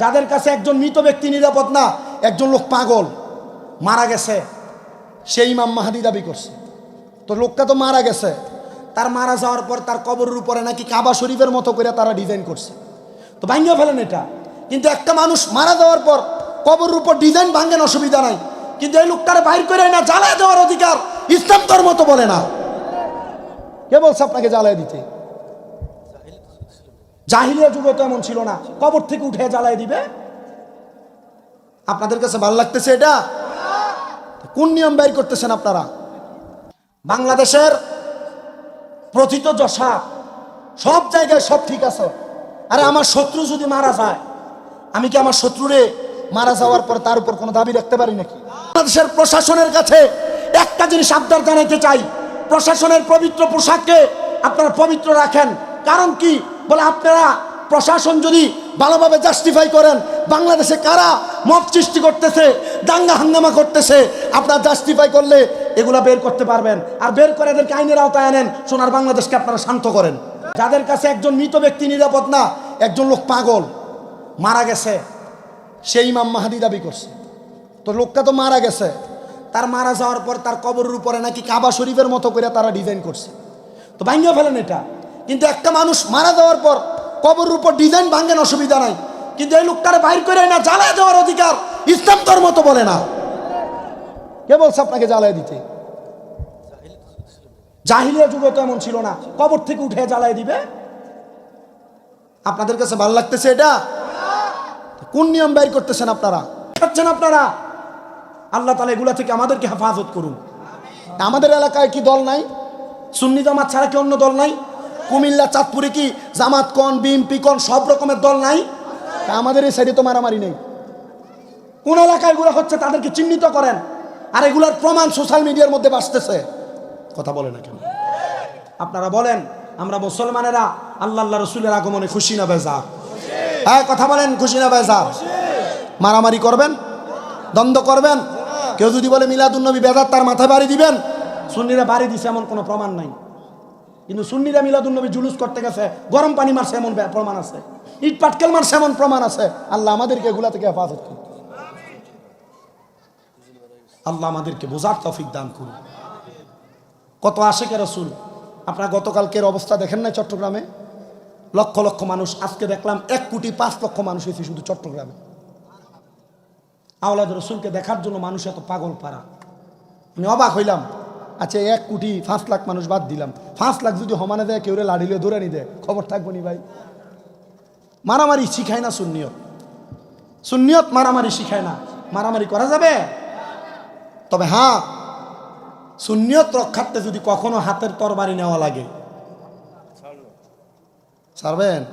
যাদের কাছে একজন মৃত ব্যক্তি নিরাপদ না, একজন লোক পাগল, মারা গেছে, সেই ইমাম মাহাদি দাবি করছে। তো লোকটা তো মারা গেছে, তার মারা যাওয়ার পর তার কবরের উপরে নাকি কাবা শরীফের মতো করে তারা ডিজাইন করছে। তো ভাঙ্গে ফেলেন এটা। কিন্তু একটা মানুষ মারা যাওয়ার পর কবরের উপর ডিজাইন ভাঙ্গেন অসুবিধা নাই। কিন্তু এই লোকটারে বাইর করে না জ্বালায় দেওয়ার অধিকার ইসলাম তোর মতো বলে না। কে বলছে আপনাকে জ্বালায় দিতে? জাহিলিয়া যুগে তো এমন ছিল না। কবর থেকে উঠে জ্বালায় দিবে। আপনাদের কাছে ভালো লাগতেছে এটা? কোন নিয়ম বাইর করতেছেন আপনারা? বাংলাদেশের প্রথিত যশা, সব জায়গায় সব ঠিক আছে। আরে আমার শত্রু যদি মারা যায়, আমি কি আমার শত্রুরে মারা যাওয়ার পর তার উপর কোনো দাবি রাখতে পারি নাকি? বাংলাদেশের প্রশাসনের কাছে একটা জিনিস আবদার জানাইতে চাই। প্রশাসনের পবিত্র পোশাককে আপনারা পবিত্র রাখেন। কারণ কি? বলে, আপনারা প্রশাসন যদি ভালোভাবে জাস্টিফাই করেন, বাংলাদেশে কারা মত সৃষ্টি করতেছে, দাঙ্গা হাঙ্গামা করতেছে, আপনারা জাস্টিফাই করলে এগুলা বের করতে পারবেন। আর বের করে এদেরকে আইনের আওতায় আনেন, সোনার বাংলাদেশকে আপনারা শান্ত করেন। যাদের কাছে একজন মৃত ব্যক্তি নিরাপদ না, একজন লোক পাগল, মারা গেছে সেই ইমাম মাহাদি দাবি করছে। তো লোকটা তো মারা গেছে, তার মারা যাওয়ার পর তার কবরের উপরে নাকি কাবা শরীফের মতো করে তারা ডিজাইন করছে। তো ভাঙ্গে ফেলেন এটা। কিন্তু একটা মানুষ মারা যাওয়ার পর কবরের উপর ডিজাইন ভাঙ্গেন অসুবিধা নাই। কিন্তু এই লোকটারে বাইর করে না জ্বালায় দেওয়ার অধিকার ইসলাম ধর্ম তো বলে না। কে বলছে আপনাকে জ্বালায় দিতে? জাহিলিয়া যুগে তো এমন ছিল না। কবর থেকে উঠে জ্বালায় দিবে? আপনাদের কাছে ভালো লাগতেছে এটা? কোন নিয়ম বাইর করতেছেন আপনারা? খাচ্ছেন আপনারা? আল্লাহ তালা এগুলা থেকে আমাদেরকে হেফাজত করুন। আমাদের এলাকায় কি দল নাই? সুন্নি জামাত ছাড়া কি অন্য দল নাই? কুমিল্লা, চাঁদপুরে কি জামাত কন বিএমপি কন, সব রকমের দল নাই? আমাদের এই সাইডে তো মারামারি নেই। কোন এলাকায় এগুলো হচ্ছে তাদেরকে চিহ্নিত করেন। আর এগুলার প্রমাণ সোশ্যাল মিডিয়ার মধ্যে বাঁচতেছে। কথা বলে না কেন? আপনারা বলেন, আমরা মুসলমানেরা আল্লাহ রসুলের আগমনে খুশি না বেজা হ্যাঁ কথা বলেন, খুশি না বেজা মারামারি করবেন? দ্বন্দ্ব করবেন? কেউ যদি বলে মিলাদুন্নবী বেদার তার মাথায় বাড়ি দিবেন? সুন্নিরা বাড়ি দিছে, এমন কোনো প্রমাণ নাই। কিন্তু সুন্নিরা মিলাদুন্নবী জুলুস করতে গেছে, গরম পানি মারছে এমন প্রমাণ আছে। ইট পাটকেল মারছে এমন প্রমাণ আছে। আল্লাহ আমাদেরকে এগুলা থেকে হেফাজত করুন আল্লাহ আমাদেরকে বোঝার তফিক দান করুন কত আশেকে রসুল, আপনার গতকালকের অবস্থা দেখেন না চট্টগ্রামে? লক্ষ লক্ষ মানুষ, আজকে দেখলাম এক কোটি পাঁচ লক্ষ মানুষ হয়েছে শুধু চট্টগ্রামে। আওলাদ রসুলকে দেখার জন্য মানুষ এত পাগল পারা আমি অবাক হইলাম। আচ্ছা এক কোটি পাঁচ লাখ মানুষ বাদ দিলাম। পাঁচ লাখ যদি সমানে দেয় কেউ লাড়িলে ধরে নি দেয় খবর থাকব নি ভাই। মারামারি শিখায় না সুন্নিয়ত। সুন্নিয়ত মারামারি শিখায় না। মারামারি করা যাবে? তবে হ্যাঁ সুন্নিয়ত রক্ষার্থে যদি কখনো হাতের তরবারি নেওয়া লাগে। ছাড়বেন?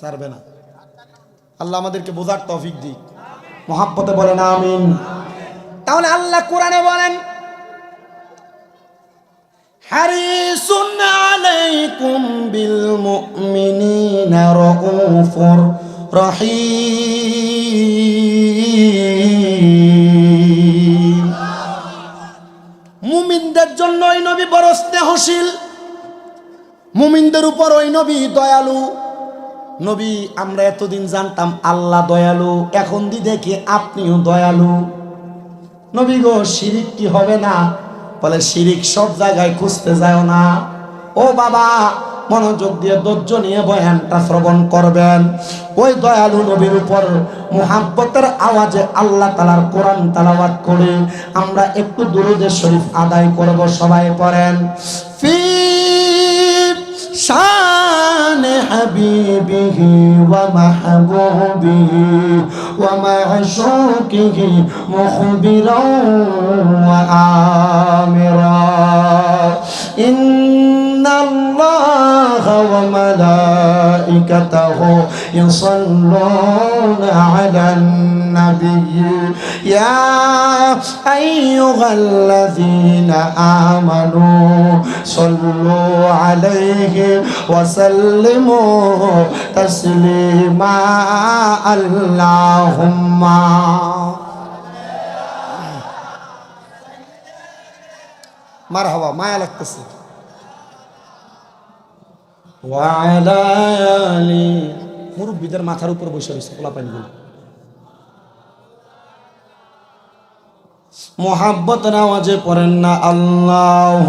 ছাড়বে না। আল্লাহ আমাদেরকে বোঝার তৌফিক দিক। মহাব্বতে বলেন আমিন। তাহলে আল্লাহ কোরআনে বলেন আলাইকুম বিল মুমিনিনা রাউফুর রহিম। মুমিনদের জন্য ওই নবী বড় স্নেহশীল। মুমিনদের উপর ওই নবী দয়ালু। নবী, আমরা এতদিন জানতাম আল্লাহ দয়ালু, এখন দি দেখি আপনিও দয়ালু। নবী গো, শিরিক কি হবে না? বলে, শিরিক সব জায়গায় খুঁজতে যায় না। ও বাবা, মনোযোগ দিয়ে ধৈর্য নিয়ে বয়ানটা শ্রবণ করবেন। ওই দয়ালু নবীর উপর মোহাব্বতের আওয়াজে আল্লাহ তালার কোরআন তালাবাদ করে আমরা একটু দুরুদের শরীফ আদায় করব, সবাই পড়েন। ফি শান لحبيبه ومحبوبه ومعشوقه مخبرا وآمرا. إن إن الله وملائكته يصلون على النبي. يا أيها الذين آمنوا صلوا عليه وسلموا تسليما. اللهم مرحبا ما يلك تسليم মুরব্বীদের মাথার উপর বসে রয়েছে পোলাপাইনগুলো মোহাব্বত আওয়াজে পড়েন না আল্লাহ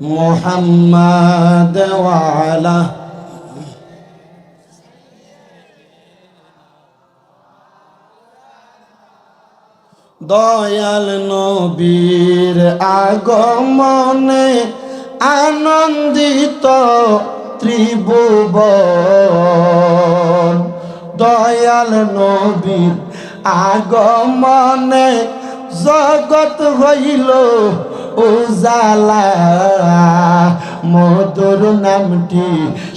মোহাম্মদ ওয়ালা দয়াল নবীর আগমনে আনন্দিত ত্রিভুবন। দয়াল নবীর আগমনে জগৎ হইল উজালা। মধুর নামটি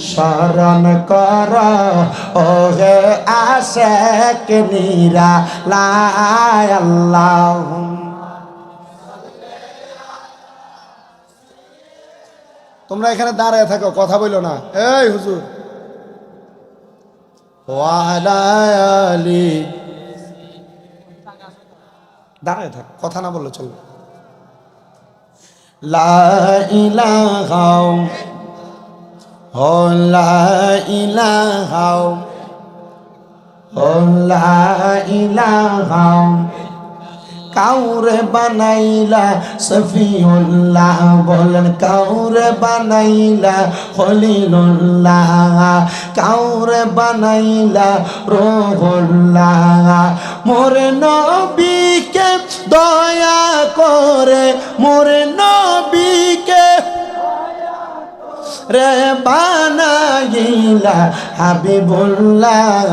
স্মরণ কর। ওহে আশেক নিরা লাই আল্লাহ তোমরা এখানে দাঁড়ায় থাকো কথা বইলো না। এই হুজুর। দাঁড়ায় থাক কথা না বললে চলবে। লা ইলাহা ও লা ইলাহা ও লা ইলাহা কাউরে বানাইলা সফিউল্লাহ বলেন, কাউরে বানাইলা, খলিলুল্লাহ। কাউরে বানাইলা, রোহুল্লাহ। মোরে নবীকে দয়া করে, মোরে নবীকে রে বানাইলা, হাবিবুল্লাহ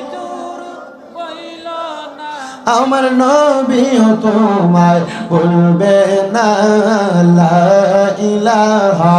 আমার নবীও তোমায় বলবে না ইলাহা